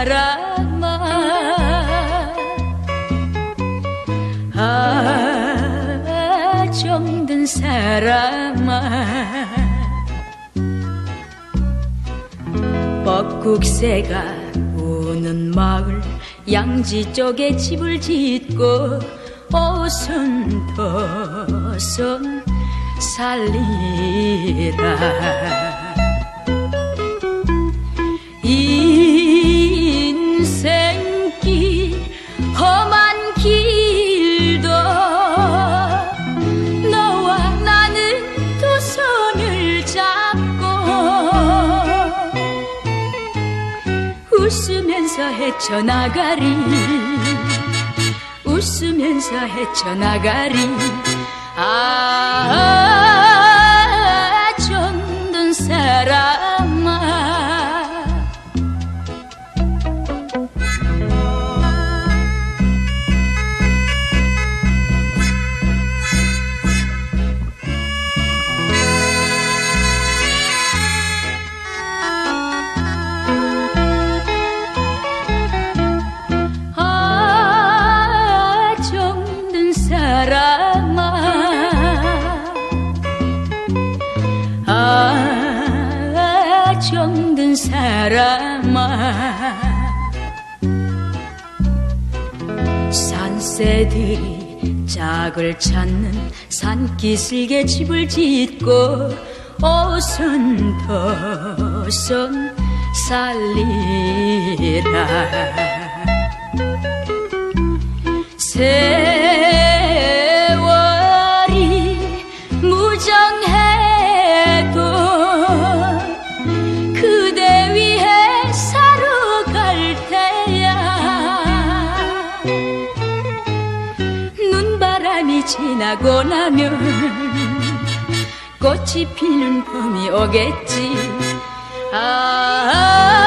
사람아 아 정든 사람아. 뻐국새가 우는 마을 양지 쪽에 집을 짓고 오손도손 살리라. 웃으면서 헤쳐나가리. 웃으면서 헤쳐나가리. 아 사람아 아 정든 사람아. 산새들이 짝을 찾는 산기슭에 집을 짓고 오손 도손 살리라. 세 무정해도 그대 위해 사러 갈 테야. 눈바람이 지나고 나면 꽃이 피는 봄이 오겠지. 아